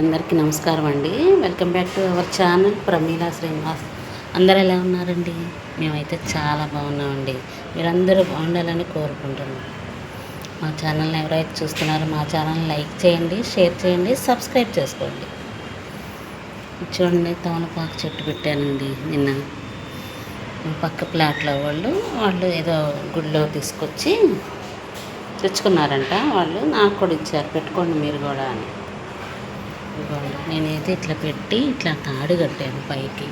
అందరికీ నమస్కారం అండి. Welcome back to our channel Pramila Srinivas. అందరు ఎలా ఉన్నారండి? మేమైతే చాలా బాగున్నామండి. మీరందరూ బాగుండాలని కోరుకుంటున్నాం. మా ఛానల్ని ఎవరైతే చూస్తున్నారో మా ఛానల్ లైక్ చేయండి షేర్ చేయండి సబ్స్క్రైబ్ చేసుకోండి. చూడండి తమలపాకు చెట్టు పెట్టానండి నిన్న. పక్క ప్లాట్లో వాళ్ళు వాళ్ళు ఏదో గుడిలో తీసుకొచ్చి తెచ్చుకున్నారంట. వాళ్ళు నాకు కూడా ఇచ్చారు పెట్టుకోండి మీరు కూడా అని. ఇదిగోండి నేనైతే ఇట్లా పెట్టి ఇట్లా తాడు కట్టాను పైకి.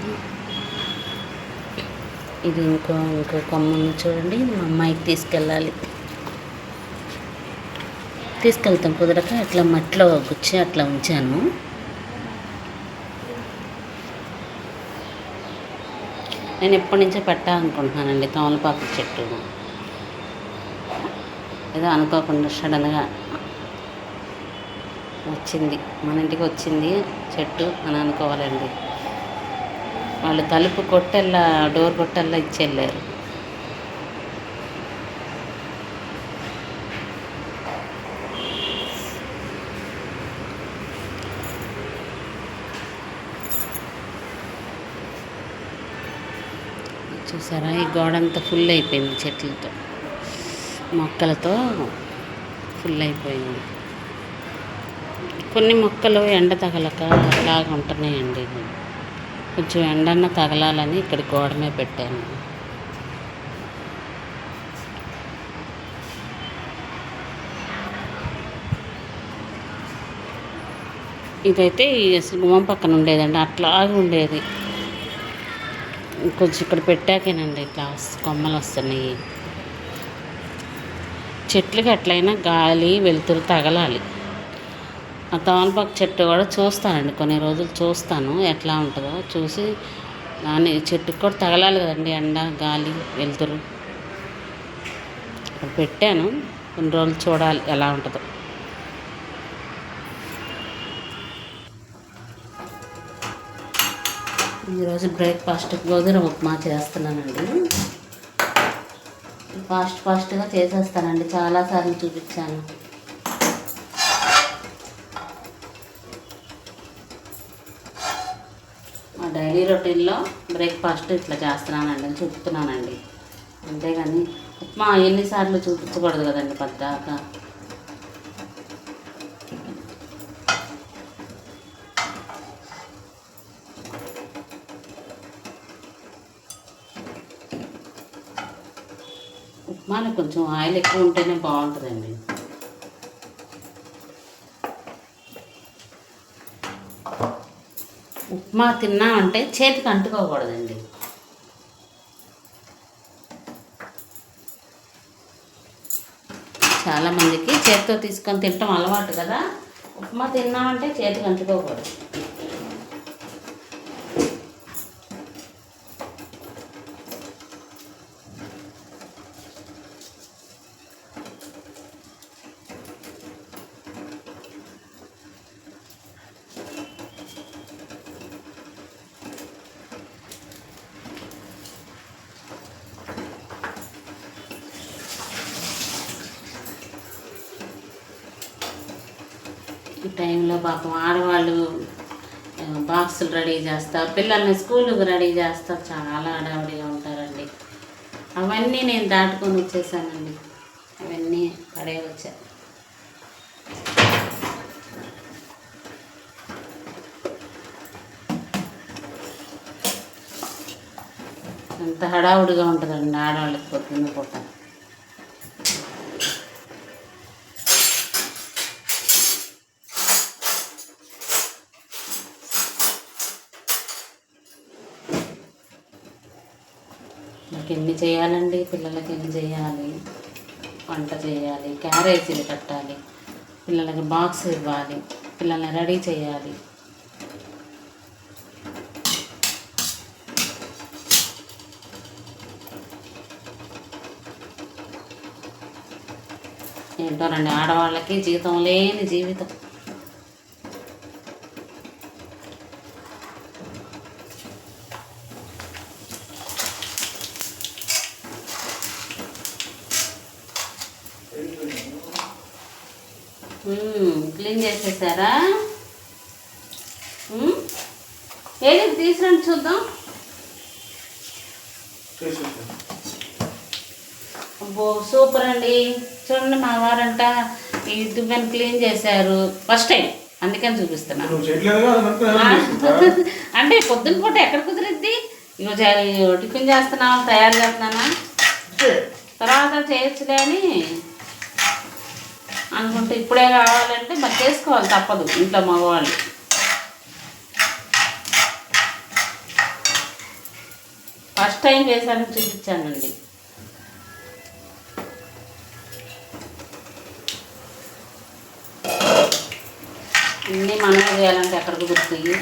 ఇది ఇంకో ఇంకో కొమ్మ చూడండి మా అమ్మాయికి తీసుకెళ్ళాలి. తీసుకెళ్తాం కుదరక ఇట్లా మట్టిలో గుచ్చి అట్లా ఉంచాను. నేను ఎప్పటి నుంచో పెట్టాలనుకుంటున్నానండి తమలపాకు చెట్టు ఏదో అనుకోకుండా సడన్గా వచ్చింది. మన ఇంటికి వచ్చింది చెట్టు అని అనుకోవాలండి. వాళ్ళు తలుపు కొట్టెల్లా డోర్ కొట్టెల్లా ఇచ్చి వెళ్ళారు చూసారా? ఈ గోడ అంతా ఫుల్ అయిపోయింది చెట్లతో. మొక్కలతో ఫుల్ అయిపోయింది. కొన్ని మొక్కలు ఎండ తగలక అలాగ ఉంటున్నాయండి. కొంచెం ఎండన్న తగలాలని ఇక్కడ గోడమే పెట్టాను. ఇదైతే ఈ అసలు గుమ్మం పక్కన ఉండేదండి. అట్లాగే ఉండేది. కొంచెం ఇక్కడ పెట్టాకేనండి ఇట్లా కొమ్మలు వస్తున్నాయి. చెట్లకి ఎట్లయినా గాలి వెలుతురు తగలాలి. తమలపాకు చెట్టు కూడా చూస్తానండి. కొన్ని రోజులు చూస్తాను. ఎట్లా ఉంటుందో చూసి దాని చెట్టుకు కూడా తగలాలి కదండి ఎండ గాలి వెలుతురు. ఇక్కడ పెట్టాను. కొన్ని రోజులు చూడాలి ఎలా ఉంటుందో. ఈరోజు బ్రేక్ఫాస్ట్ గోధుమ ఉప్మా చేస్తున్నానండి. ఫాస్ట్ ఫాస్ట్గా చేసేస్తానండి. చాలాసార్లు చూపించాను. డైలీ రొటీన్లో బ్రేక్ఫాస్ట్ ఇట్లా చేస్తున్నానండి చూపుతున్నానండి. అంతేగాని ఉప్మా ఎన్నిసార్లు చూపించకూడదు కదండి పద్దాక. ఉప్మాలో కొంచెం ఆయిల్ ఎక్కువ ఉంటేనే బాగుంటుందండి. మా తిన్నామంటే చేతికి అంటుకోకూడదండి. చాలామందికి చేతితో తీసుకొని తినటం అలవాటు కదా. ఉప్మా తిన్నామంటే చేతికి అంటుకోకూడదు. ఈ టైంలో పాపం ఆడవాళ్ళు బాక్సులు రెడీ చేస్తారు. పిల్లల్ని స్కూల్కి రెడీ చేస్తారు. చాలా హడావిడిగా ఉంటారండి. అవన్నీ నేను దాటుకొని వచ్చేసానండి. అవన్నీ పడే వచ్చా. ఎంత హడావుడిగా ఉంటుందండి ఆడవాళ్ళకి పొద్దున్న పూట. చేయాలండి పిల్లలకి ఏం చేయాలి? వంట చేయాలి క్యారేజీలు కట్టాలి పిల్లలకి బాక్స్ ఇవ్వాలి పిల్లల్ని రెడీ చేయాలి. ఏంటోనండి ఆడవాళ్ళకి జీవితం లేని జీవితం మ్మ్, క్లీన్ చేసేసారా ఉమ్? తీసుకురండి చూద్దాం అబ్బో సూపర్ అండి. చూడండి మా వారంట ఈ దువ్వెన క్లీన్ చేశారు. ఫస్ట్ టైం అందుకని చూపిస్తున్నా? అంటే పొద్దున పూట ఎక్కడ కుదిరిద్ది? చే- టిఫిన్ చేస్తున్నావా తయారు చేస్తున్నానా. తర్వాత చేయొచ్చులే అని అనుకుంటే ఇప్పుడే కావాలంటే మరి చేసుకోవాలి తప్పదు. ఇంట్లో మగవాళ్ళు. ఫస్ట్ టైం చేశాను చూపించానండి ఇన్ని మనమే చేయాలంటే ఎక్కడ కుదురుతాయి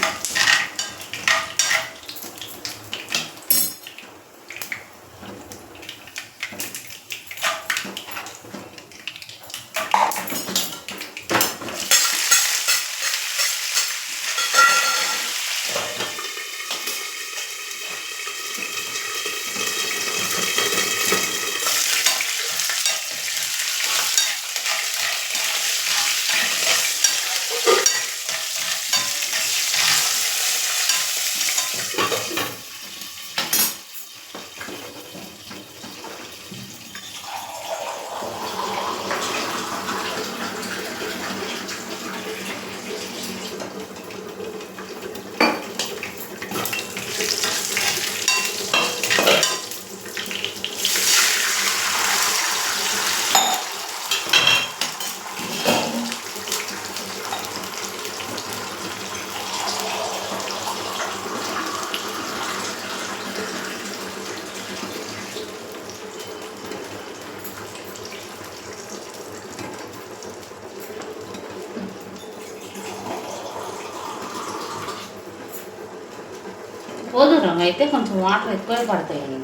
గోధుమ రంగు అయితే కొంచెం వాటర్ ఎక్కువ పడతాయండి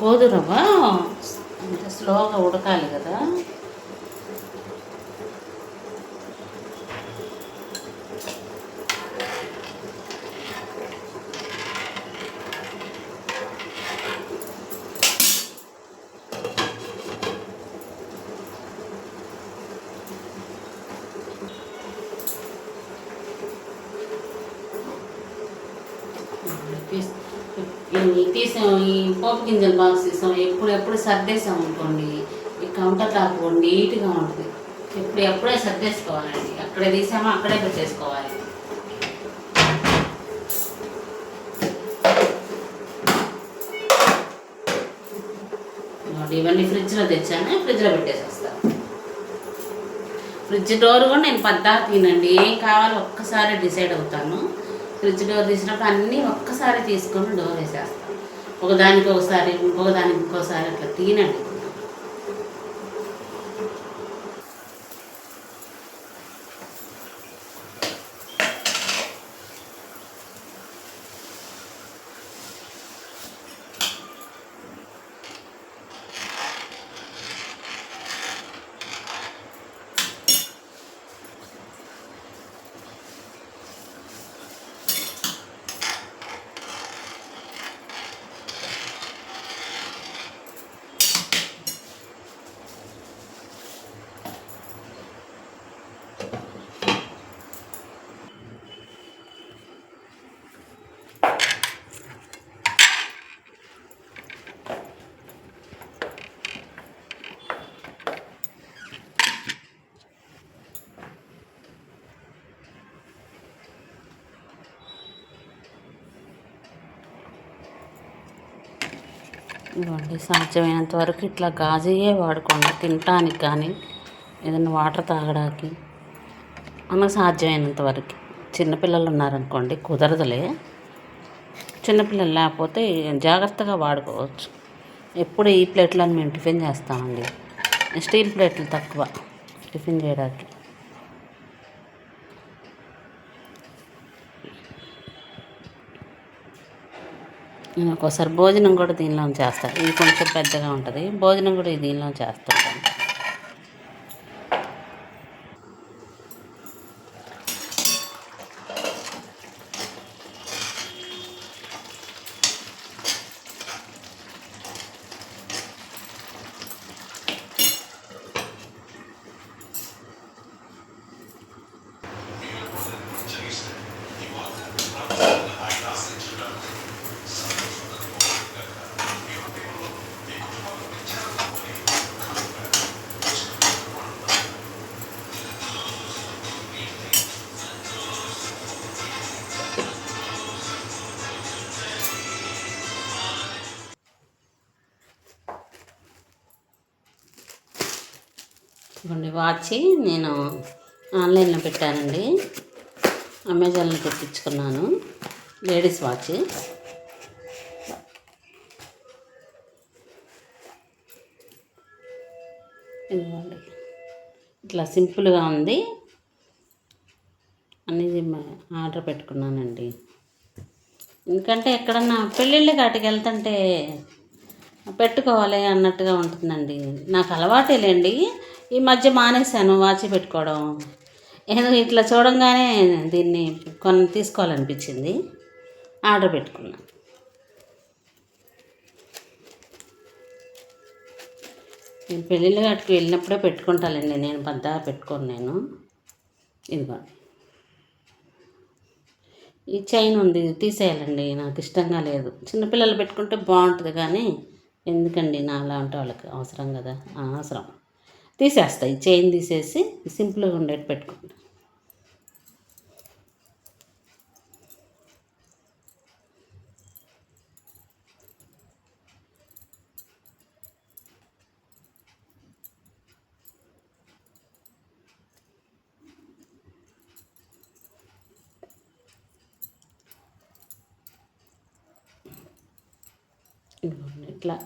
గోధుమ అంటే స్లోగా ఉడకాలి కదా తీస్- ఈ తీసాం ఈ పోపు గింజల బాక్స్ తీసాం. ఎప్పుడు ఎప్పుడు సర్దేశాం అనుకోండి. ఈ కౌంటర్ టాప్ నీట్గా ఉంటుంది. ఎప్పుడు ఎప్పుడే సర్దేసుకోవాలండి. అక్కడే తీసామో? అక్కడే పెట్టేసుకోవాలి. ఇవన్నీ ఫ్రిడ్జ్లో తెచ్చాను. ఫ్రిడ్జ్లో పెట్టేసి వస్తాను ఫ్రిడ్జ్ డోర్ కూడా నేను పద్దా తినండి. ఏం కావాలో ఒక్కసారి డిసైడ్ అవుతాను. ఫ్రిడ్జ్ డోర్ తీసినప్పుడు అన్నీ ఒక్కసారి తీసుకొని డోర్ వేసేస్తాను ఒకదానికి ఒకసారి ఇంకొకదానికి ఇంకోసారి అట్లా తీనండి ఇదిగోండి సాధ్యమైనంత వరకు ఇట్లా గాజుయే వాడుకోండి తినటానికి కానీ ఏదైనా వాటర్ తాగడానికి మనకు సాధ్యమైనంత వరకు. చిన్నపిల్లలు ఉన్నారనుకోండి కుదరదులే. చిన్నపిల్లలు లేకపోతే జాగ్రత్తగా వాడుకోవచ్చు. ఎప్పుడు ఈ ప్లేట్లను మేము టిఫిన్ చేస్తామండి. స్టీల్ ప్లేట్లు తక్కువ టిఫిన్ చేయడానికి. నేను ఒక్కోసారి భోజనం కూడా దీనిలో చేస్తాను ఇది కొంచెం పెద్దగా ఉంటుంది. భోజనం కూడా దీనిలో చేస్తుంటాను ఇవ్వండి వాచి నేను ఆన్లైన్లో పెట్టానండి. అమెజాన్లో తెప్పించుకున్నాను. Ladies watch. ఇదిగోండి ఇట్లా సింపుల్గా ఉంది. అనేది ఆర్డర్ పెట్టుకున్నానండి. ఎందుకంటే ఎక్కడన్నా పెళ్ళిళ్ళ కాటికి వెళ్తుంటే పెట్టుకోవాలి అన్నట్టుగా ఉంటుందండి. నాకు అలవాటే లేండి. ఈ మధ్య మానేశాను వాచి పెట్టుకోవడం. నేను ఇట్లా చూడంగానే దీన్ని కొన్ని తీసుకోవాలనిపించింది. ఆర్డర్ పెట్టుకున్నాను నేను పెళ్ళిళ్ళ కాటికి వెళ్ళినప్పుడే పెట్టుకుంటానండి నేను పెద్దగా పెట్టుకోను నేను. ఇదిగో. ఈ చైన్ ఉంది తీసేయాలండి నాకు ఇష్టంగా లేదు. చిన్నపిల్లలు పెట్టుకుంటే బాగుంటుంది కానీ ఎందుకండి నా అలాంటి వాళ్ళకి అవసరం కదా? అవసరం. తీసేస్తాయి చైన్ తీసేసి సింపుల్గా ఉండేది పెట్టుకుంటాం. ఇట్లా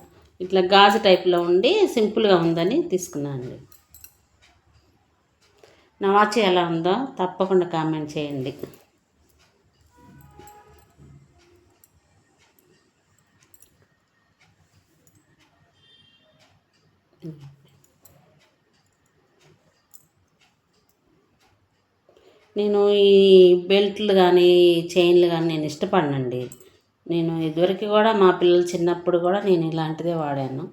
ఇట్లా గాజు టైప్లో ఉండి సింపుల్గా ఉందని తీసుకున్నాను నా వాచ్ ఎలా ఉందో తప్పకుండా కామెంట్ చేయండి. నేను ఈ బెల్ట్లు కానీ చైన్లు కానీ నేను ఇష్టపడనండి. నేను ఇదివరకు కూడా మా పిల్లలు చిన్నప్పుడు కూడా నేను ఇలాంటిదే వాడాను.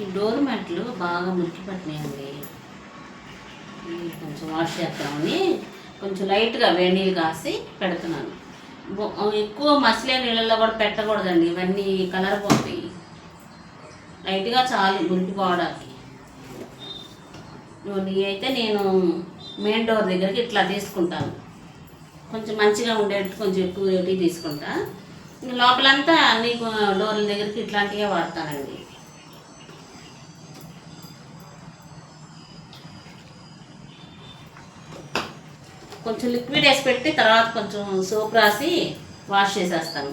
ఈ డోర్ మ్యాట్లు బాగా మురికి పట్టినాయండి కొంచెం వాష్ చేస్తామని కొంచెం లైట్గా వేడి నీళ్ళు కాసి పెడుతున్నాను. ఎక్కువ మసిలే నీళ్ళల్లో కూడా పెట్టకూడదండి. ఇవన్నీ కలర్ పోతాయి. లైట్గా చాలు మురికి పోవడానికి. అయితే నేను మెయిన్ డోర్ దగ్గరికి ఇట్లా తీసుకుంటాను. కొంచెం మంచిగా ఉండేట్టు కొంచెం ఎక్కువ తీసుకుంటా. లోపలంతా అన్ని డోర్ల దగ్గరికి ఇట్లాంటివే వాడతానండి. కొంచెం లిక్విడ్ వేసి పెట్టి తర్వాత కొంచెం సోప్ రాసి వాష్ చేసేస్తాను.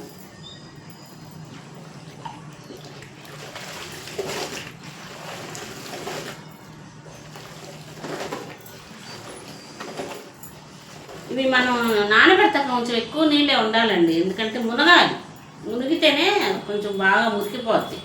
ఇవి మనం నానబెడతాక కొంచెం ఎక్కువ నీళ్ళే ఉండాలండి. ఎందుకంటే మునగాలి. మునిగితేనే కొంచెం బాగా మురికిపోద్ది.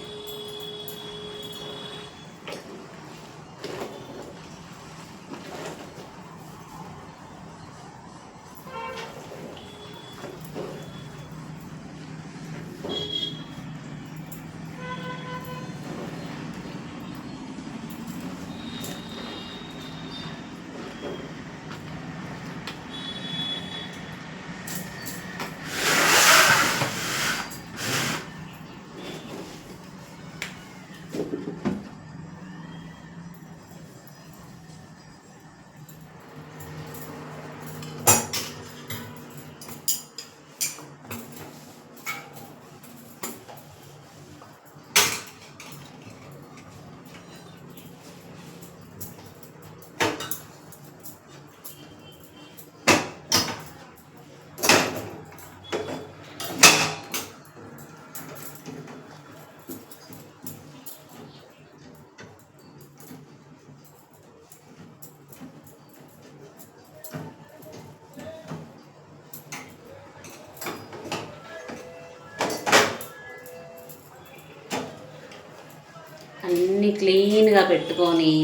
అన్నీ క్లీన్గా పెట్టుకొని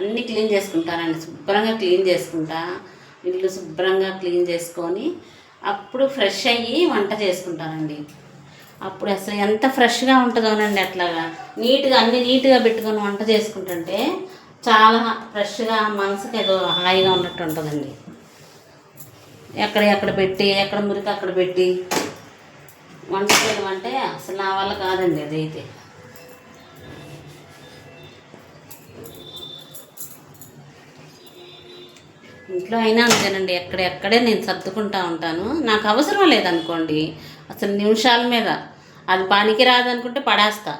అన్నీ క్లీన్ చేసుకుంటానండి. శుభ్రంగా క్లీన్ చేసుకుంటా. ఇల్లు శుభ్రంగా క్లీన్ చేసుకొని అప్పుడు ఫ్రెష్ అయ్యి వంట చేసుకుంటానండి. అప్పుడు అసలు ఎంత ఫ్రెష్గా ఉంటుందోనండి అట్లాగా. నీట్గా అన్ని నీట్గా పెట్టుకొని వంట చేసుకుంటుంటే చాలా ఫ్రెష్గా మనసుకి ఏదో హాయిగా ఉన్నట్టు ఉంటుందండి. ఎక్కడ ఎక్కడ పెట్టి ఎక్కడ మురికి అక్కడ పెట్టి వంట చేయడం అంటే అసలు నా వల్ల కాదండి అదైతే. ఇంట్లో అయినా అంతేనండి. ఎక్కడెక్కడే నేను సర్దుకుంటా ఉంటాను. నాకు అవసరం లేదనుకోండి. అసలు నిమిషాల మీద. అది పనికి రాదనుకుంటే పడేస్తా.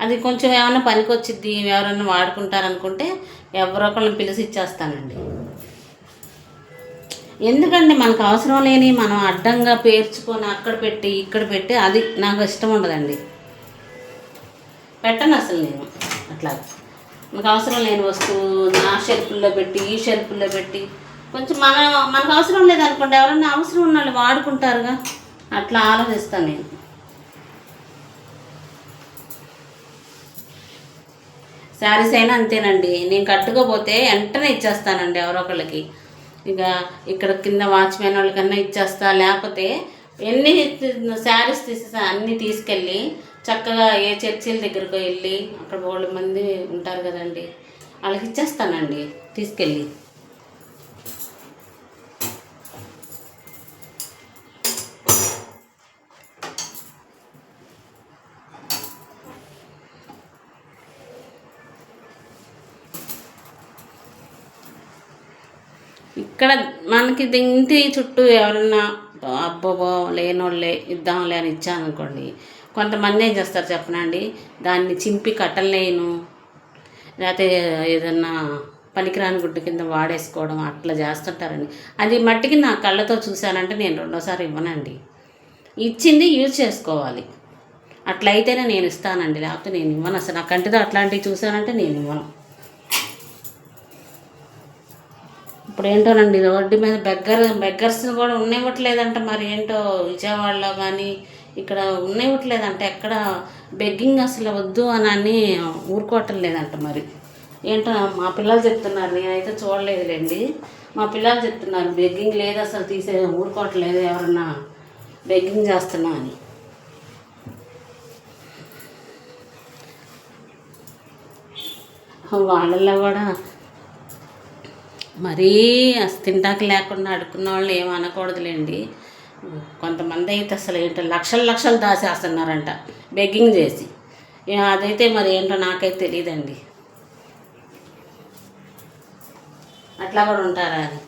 అది కొంచెం ఏమైనా పనికి వచ్చిద్ది ఎవరైనా వాడుకుంటారనుకుంటే ఎవరో ఒకళ్ళని పిలిచి ఇచ్చేస్తానండి. ఎందుకండి మనకు అవసరం లేని మనం అడ్డంగా పేర్చుకొని అక్కడ పెట్టి ఇక్కడ పెట్టి అది నాకు ఇష్టం ఉండదండి. పెట్టను అసలు నేను. అట్లా మనకు అవసరం లేని వస్తువు ఆ షెల్ఫ్లో పెట్టి ఈ షెల్ఫ్లో పెట్టి. కొంచెం మన మనకు అవసరం లేదనుకోండి ఎవరన్నా అవసరం ఉన్న వాళ్ళు వాడుకుంటారుగా. అట్లా ఆలోచిస్తాను నేను. శారీస్ అయినా అంతేనండి. నేను కట్టుకోపోతే వెంటనే ఇచ్చేస్తానండి ఎవరో ఒకళ్ళకి. ఇక ఇక్కడ కింద వాచ్మెన్ వాళ్ళకన్నా ఇచ్చేస్తా లేకపోతే ఎన్ని శారీస్ తీసేసా అన్నీ తీసుకెళ్ళి చక్కగా ఏ చర్చిల దగ్గరకు వెళ్ళి అక్కడ బోళ్ళ మంది ఉంటారు కదండి వాళ్ళకి ఇచ్చేస్తానండి తీసుకెళ్ళి. ఇక్కడ మనకి ఇంటి చుట్టూ ఎవరన్నా అబ్బోబో లేనోళ్ళే ఇద్దాంలే అని ఇచ్చాననుకోండి. కొంతమంది ఏం చేస్తారు చెప్పనండి దాన్ని చింపి కట్టలేను. లేకపోతే ఏదన్నా పనికిరాని గుడ్డు కింద వాడేసుకోవడం అట్లా చేస్తుంటారండి. అది మట్టికి నా కళ్ళతో చూశానంటే నేను రెండోసారి ఇవ్వనండి. ఇచ్చింది యూజ్ చేసుకోవాలి. అట్లయితేనే నేను ఇస్తానండి లేకపోతే నేను ఇవ్వను. అసలు నా కంటితో అట్లాంటివి చూశానంటే నేను ఇవ్వను. ఇప్పుడు ఏంటోనండి రోడ్డు మీద బెగ్గర్ బెగ్గర్స్ని కూడా ఉండనివ్వట్లేదంట మరి ఏంటో విజయవాడలో కానీ ఇక్కడ ఉండనివ్వట్లేదంట ఎక్కడ బెగ్గింగ్ అసలు వద్దు అని అని ఊరుకోవటం లేదంట మరి. ఏంటో మా పిల్లలు చెప్తున్నారు నేనైతే చూడలేదులేండి. మా పిల్లలు చెప్తున్నారు బెగ్గింగ్ లేదు అసలు తీసే ఊరుకోవట్లేదు ఎవరన్నా బెగ్గింగ్ చేస్తున్నా అని. వాళ్ళల్లో కూడా మరీ అసలు తింటాక లేకుండా అడుక్కున్న వాళ్ళు ఏమనకూడదులేండి కొంతమంది అయితే అసలు ఏంటో లక్షలు లక్షలు దాచేస్తున్నారంట బెగ్గింగ్ చేసి. అదైతే మరి ఏంటో నాకైతే తెలియదండి. అట్లా కూడా ఉంటారా అది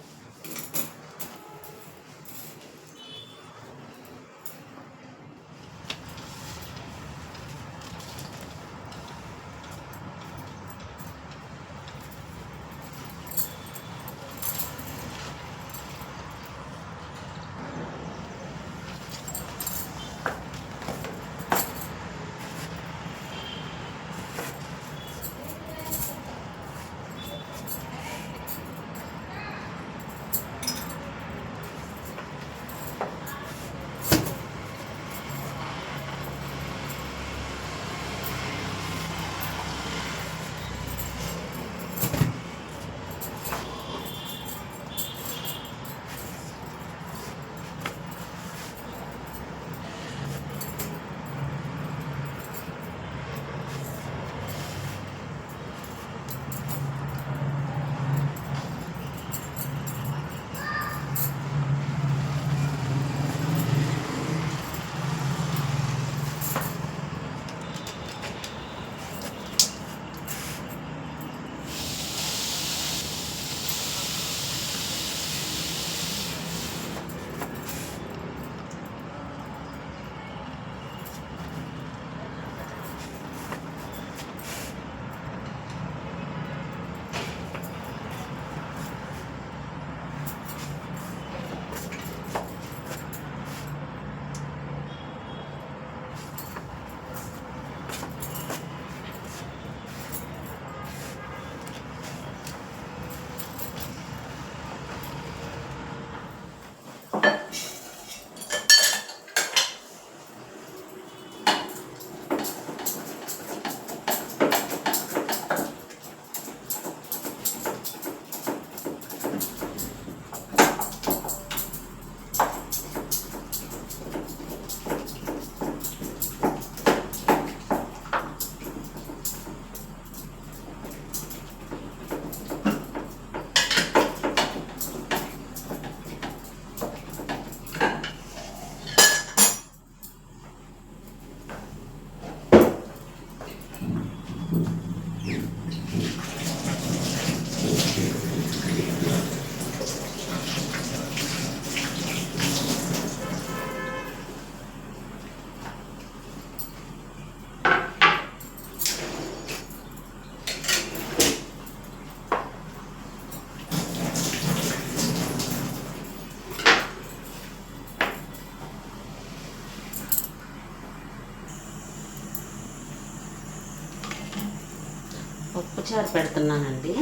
పప్పుచారు పెడుతున్నానండి.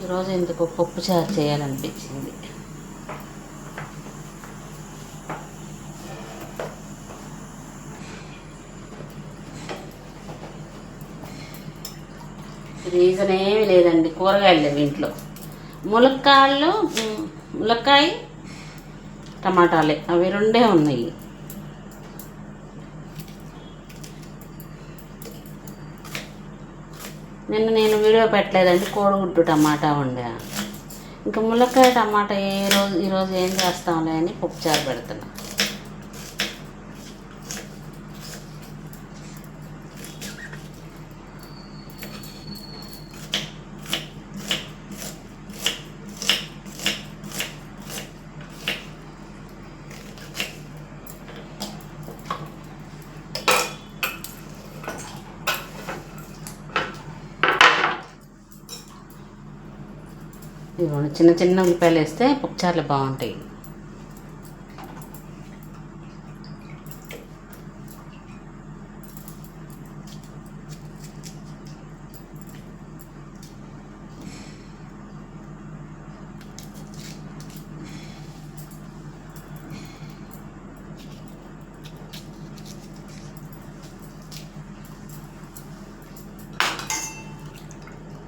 ఈరోజు ఎందుకు పప్పుచారు చేయాలనిపించింది. రీజన్ ఏమీ లేదండి కూరగాయలు లేవు ఇంట్లో. ములక్కాయలు ములక్కాయ టమాటాలే. అవి రెండే ఉన్నాయి. నిన్న నేను వీడియో పెట్టలేదండి కోడిగుడ్డు టమాటా వండా. ఇంకా ములక్కాయ టమాటా ఏ రోజు ఈరోజు ఏం చేస్తాంలే అని పప్పుచారు పెడుతున్నా. ఇదిగోండి చిన్న చిన్న ఉల్లిపాయలు వేస్తే పప్పుచారులు బాగుంటాయి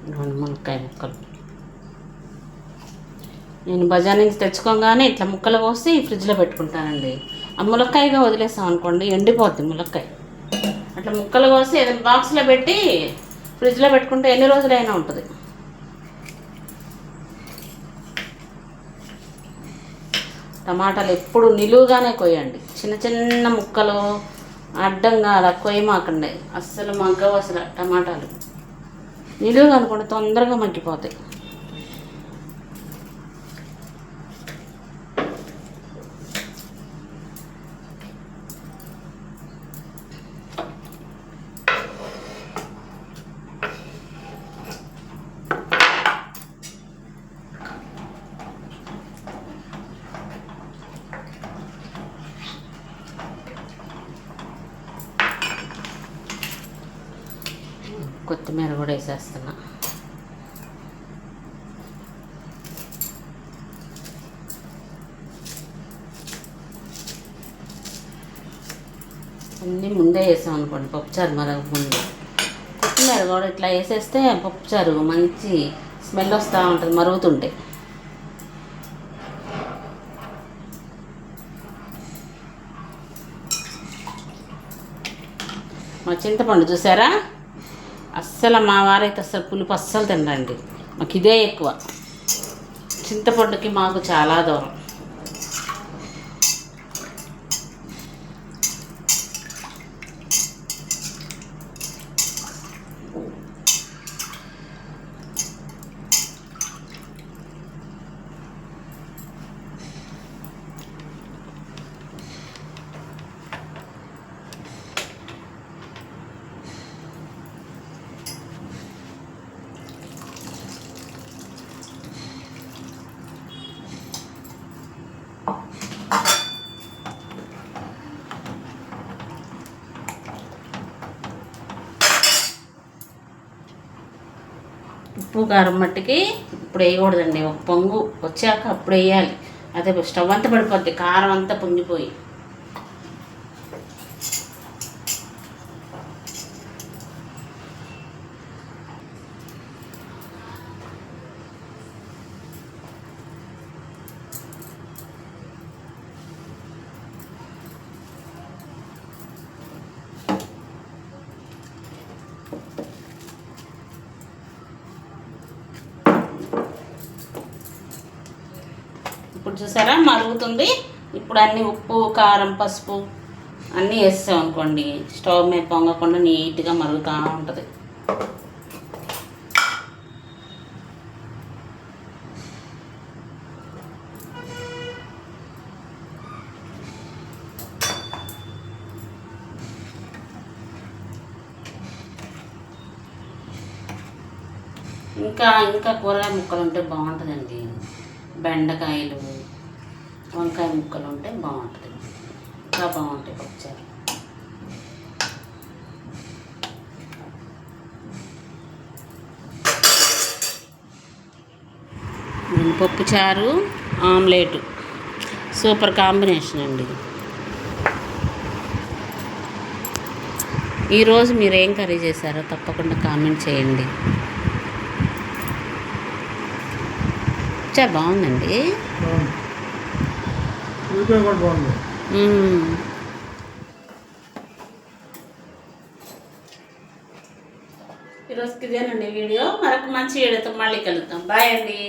ఇదిగోండి మునక్కాయ ముక్కలు నేను బజార్ నుంచి తెచ్చుకోగానే ఇట్లా ముక్కలు కోసి ఫ్రిడ్జ్లో పెట్టుకుంటానండి. ఆ ములక్కాయగా వదిలేసాం అనుకోండి ఎండిపోద్ది ములక్కాయ. అట్లా ముక్కలు కోసి ఏదైనా బాక్స్లో పెట్టి ఫ్రిడ్జ్లో పెట్టుకుంటే ఎన్ని రోజులైనా ఉంటుంది. టమాటాలు ఎప్పుడు నిలువుగానే కొయ్యండి. చిన్న చిన్న ముక్కలు అడ్డంగా అలా కొయ్యమాకండి. అస్సలు మగ్గవు అసలు టమాటాలు. నిలువుగా అనుకోండి తొందరగా మగ్గిపోతాయి కొత్తిమీర కూడా వేసేస్తున్నా అన్నీ ముందే వేసాం అనుకోండి పప్పుచారు మరగ ముందు. కొత్తిమీర కూడా ఇట్లా వేసేస్తే పప్పుచారు మంచి స్మెల్ వస్తూ ఉంటుంది మరుగుతుంటే. మా చింతపండు చూసారా? అస్సలు మా వారైతే అస్సలు పులుపు అస్సలు తినరండి. మాకు ఇదే ఎక్కువ. చింతపండుకి మాకు చాలా దూరం ఉప్పు కారం మట్టికి ఇప్పుడు వేయకూడదండి. ఒక పొంగు వచ్చాక అప్పుడు వేయాలి. అదే స్టవ్ అంతా పడిపోద్ది. కారం అంతా పొంగిపోయి ఇప్పుడు చూసారా మరుగుతుంది ఇప్పుడు అన్ని ఉప్పు కారం పసుపు అన్నీ వేస్తాం అనుకోండి. స్టవ్ మీద పొంగకుండా నీట్గా మరుగుతూ ఉంటుంది. ఇంకా ఇంకా కూరగాయ ముక్కలు ఉంటే బాగుంటుందండి. బెండకాయలు వంకాయ ముక్కలు ఉంటే బాగుంటుంది. ఇంకా బాగుంటాయి పప్పుచారు. పప్పుచారు ఆమ్లెట్. సూపర్ కాంబినేషన్ అండి ఈరోజు మీరు ఏం కర్రీ చేశారో తప్పకుండా కామెంట్ చేయండి. చాలా బాగుందండి. బాగుంది. ఈరోజుకి ఇదేనండి వీడియో. మరొక మంచి వీడియోతో మళ్ళీ కలుద్దాం. బాయ్ అండి.